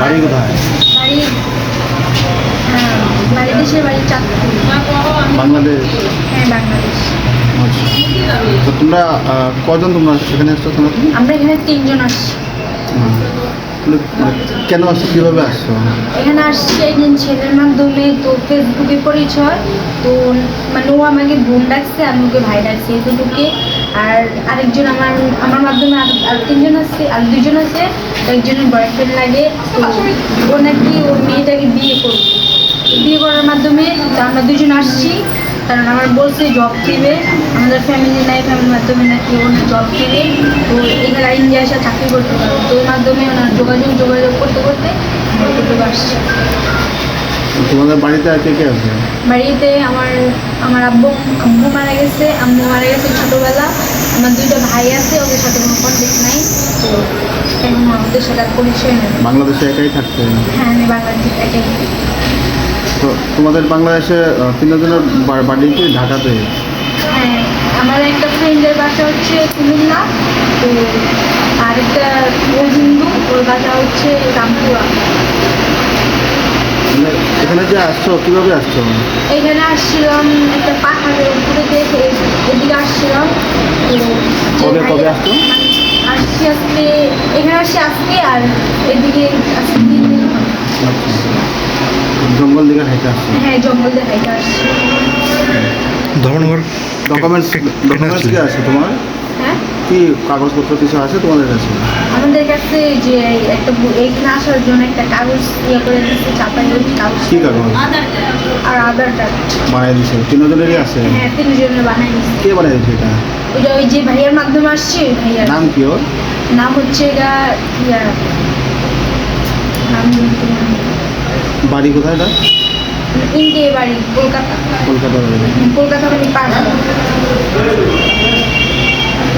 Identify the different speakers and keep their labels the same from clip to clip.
Speaker 1: বাড়ি কোথায়
Speaker 2: বাড়ি বাড়ি দেশের বাড়ি চাঁদপুর
Speaker 1: বাংলাদেশ।
Speaker 2: হ্যাঁ বাংলাদেশ
Speaker 1: আচ্ছা। তো তোমরা কজন তোমরা এখানে আসছো তোমরা?
Speaker 2: আমরা এখানে তিনজন আসছি।
Speaker 1: তাহলে, মানে, কেন আসছো? কীভাবে আসছো?
Speaker 2: এখানে আসছি একজন ছেলের মাধ্যমে তো ফেসবুকে পরিচয়। তো মানে ও আমাকে বোন ডাকছে আমি ওকে ভাই ডাকছি এতটুকুকে আর আরেকজন আমার আমার মাধ্যমে আর তিনজন আছে আর দুজন আছে একজনের বয়ফ্রেন্ড লাগে। তো ও নাকি ওর মেয়েটাকে বিয়ে করবে। বিয়ে করার মাধ্যমে তো আমরা দুজন আসছি কারণ আমার বলছে জব দিবে। আমাদের ফ্যামিলি নাই ফ্যামিলির মাধ্যমে নাকি ওনার জব দিবে। তো এখানে ইন্ডিয়া এসে চাকরি করতে পারবে। তো ওর মাধ্যমে ওনার যোগাযোগ যোগাযোগ করতে করতে আসছি
Speaker 1: তোমাদের বাড়িতে আর কে কে আছে?
Speaker 2: বাড়িতে আমার আমার আব্বু আব্বু মারা গেছে আম্মু মারা গেছে ছোটোবেলা। আমার দুইটা ভাই আছে ওদের সাথে কোনো কন্ট্যাক্ট নাই তো এখন ওদের সাথে আর পরিচয় নেই।
Speaker 1: বাংলাদেশে একাই থাকতে?
Speaker 2: হ্যাঁ আমি বাংলাদেশ একাই
Speaker 1: তো তোমাদের বাংলাদেশে তিনজনের বাড়ি কি ঢাকাতে?
Speaker 2: হ্যাঁ আমার একটা ফ্রেন্ডের বাসা হচ্ছে কুমিল্লা তো আরেকটা ও হিন্দু ওর বাসা হচ্ছে রামপুরা।
Speaker 1: মানে এখানে যে আসছো কীভাবে আসছো?
Speaker 2: এখানে আসছিলাম একটা পাহাড়ের উপরে দেখে এদিকে আসছিলাম তো যে
Speaker 1: কবে- কবে
Speaker 2: ভাইয়া-
Speaker 1: আসছো?
Speaker 2: আসছি আজকে এখানে আসছি আজকে আর এদিকে আজকে তিন দিন।
Speaker 1: জঙ্গল দিকে আসছো।
Speaker 2: হ্যাঁ জঙ্গল দেখাইতে আসছি।
Speaker 3: ধর্মনগর
Speaker 1: ডকুমেন্টস ডকুমেন্টস কি আছে তোমার?
Speaker 2: হ্যাঁ?
Speaker 1: কি কাগজপত্র কিছু আছে তোমাদের কাছে?
Speaker 2: আমাদের কাছে যে একটা এইখানে আসার জন্য একটা কাগজ ইয়ে করে দিচ্ছে চাপাই কাগজ।
Speaker 1: কি কাগজ?
Speaker 2: আর আধার কার্ড
Speaker 1: বানিয়ে দিছে তিনজনেরই আছে?
Speaker 2: হ্যাঁ তিনজনের বানাই দিচ্ছে
Speaker 1: কে বানিয়ে দিচ্ছে এটা?
Speaker 2: ওই যে ভাইয়ার মাধ্যমে আসছে ভাইয়ার।
Speaker 1: নাম কি ওর?
Speaker 2: নাম হচ্ছে ইয়া না।
Speaker 1: বাড়ি কোথায় এটা
Speaker 2: ইন্ডিয়া বাড়ি কলকাতা।
Speaker 1: কলকাতা
Speaker 2: মানে পাড়া।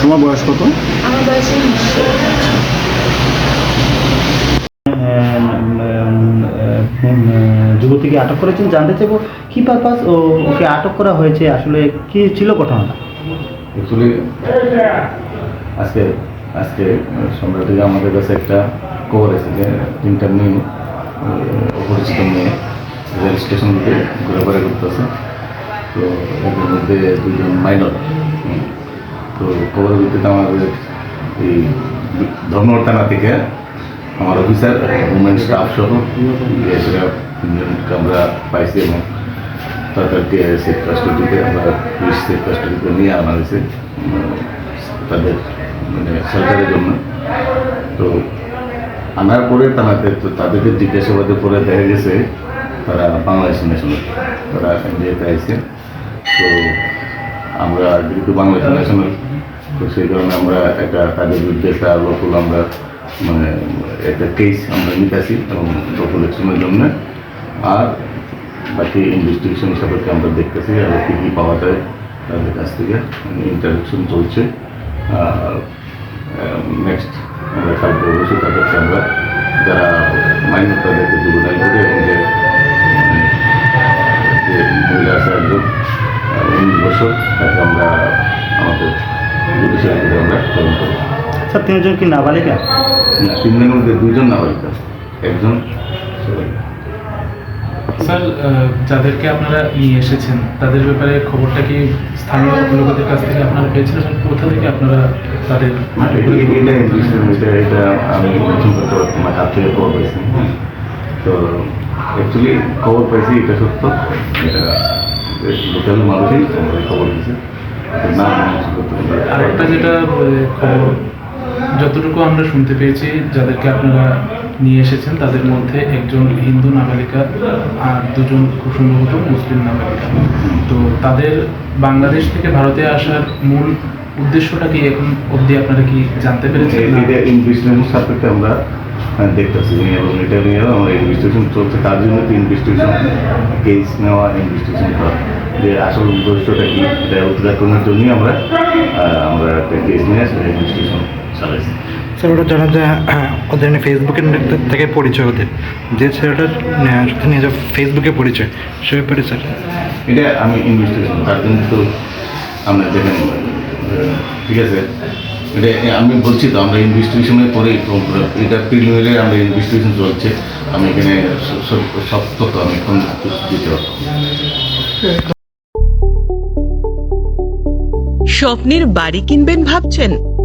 Speaker 1: তোমার বয়স কত?
Speaker 2: আমার বয়স
Speaker 4: যুবতীকে আটক করেছেন? জানতে চাইব কি পারপাস ও ওকে আটক করা হয়েছে? আসলে কি ছিল ঘটনাটা?
Speaker 5: অ্যাকচুয়ালি আজকে আজকে সন্ধ্যা থেকে আমাদের কাছে একটা খবর এসে যে তিনটা মেয়ে অপরিচিত মেয়ে রেল স্টেশন থেকে ঘোরাফেরা করতেছে। তো এদের মধ্যে দুজন মাইনর তো খবরের ভিত্তিতে আমাদের এই ধর্মর থেকে আমার অফিসার উমেন স্টাফ সহ আমরা পাইছি এবং তাদেরকে সেফ কাস্টডিতে আমরা পুলিশ সেফ কাস্টডিতে নিয়ে আনা হয়েছে। তাদের মানে সরকারের জন্য। তো আনার পরে তাদের তো তাদেরকে জিজ্ঞাসাবাদের পরে দেখা গেছে, তারা বাংলাদেশ ন্যাশনাল তারা ইন্ডিয়াতে আইছে। তো আমরা যেহেতু বাংলাদেশ ন্যাশনাল তো সেই কারণে আমরা একটা তাদের বিরুদ্ধে একটা লোকাল আমরা মানে একটা কেস আমরা নিতেছি এবং লোকাল ইলেকশনের জন্য। আর বাকি ইনভেস্টিগেশন সাপেক্ষে আমরা দেখতেছি আর কী কী পাওয়া যায় তাদের কাছ থেকে ইন্টারাকশন চলছে। আর নেক্সট আমরা কালকে অবশ্যই তাদেরকে আমরা যারা মাইনর তাদেরকে জুবেনাইল করে এবং যে মানে, যে মহিলা আছে একজন আহ, উনিশ বছর তাকে আমরা আমাদের জুডিশিয়াল করে আমরা তদন্ত করব
Speaker 4: স্যার তিনজন কি নাবালিকা
Speaker 5: না, তিনজনের মধ্যে দুজন নাবালিকা একজন ছেলে।
Speaker 6: স্যার যাদেরকে আপনারা নিয়ে এসেছেন তাদের ব্যাপারে খবরটা কি স্থানীয় লোকেদের কাছ থেকে আপনারা পেয়েছিলেন কোথা থেকে আপনারা তাদের
Speaker 5: এটা আমি হাত থেকে খবর। তো অ্যাকচুয়ালি খবর পাইছি এটা সত্য এটা লোকাল মানুষই খবর দিয়েছে।
Speaker 6: আরেকটা যেটা খবর যতটুকু আমরা শুনতে পেয়েছি যাদেরকে আপনারা নিয়ে এসেছেন তাদের মধ্যে একজন হিন্দু নাবালিকা আর দুজন খুব সম্ভবত মুসলিম নাবালিকা তো তাদের বাংলাদেশ থেকে ভারতে আসার মূল উদ্দেশ্যটা কি এখন অবধি আপনারা কি জানতে পেরেছেন?
Speaker 5: এটা সাপেক্ষে আমরা দেখতেছি এবং এটা নিয়ে আমার ইনভেস্টিগেশন চলছে। তার জন্য তো ইনভেস্টিগেশন কেস নেওয়া ইনভেস্টিগেশন করা। যে আসল উদ্দেশ্যটা কি এটা উদ্ঘাটনের জন্যই আমরা আমরা একটা কেস নিয়ে সেটা ইনভেস্টিগেশন চালাইছি।
Speaker 3: জানা যায় আহ, ওদের ফেসবুকের থেকে পরিচয় ওদের। যে ছেলেটার আহ, সাথে নিজের ফেসবুকে পরিচয় সে ব্যাপারে স্যার
Speaker 5: এটা আমি ইনভেস্টিগেশন তার জন্য তো আমরা দেখেন ঠিক আছে? এটা আমি বলছি তো আমরা ইনভেস্টিগেশনের পরে এটা প্রিলিমিনারি আমরা ইনভেস্টিগেশন চলছে। আমি এখানে সব তথ্য আমি এখন দিতে পারব।
Speaker 7: স্বপ্নের বাড়ি কিনবেন ভাবছেন?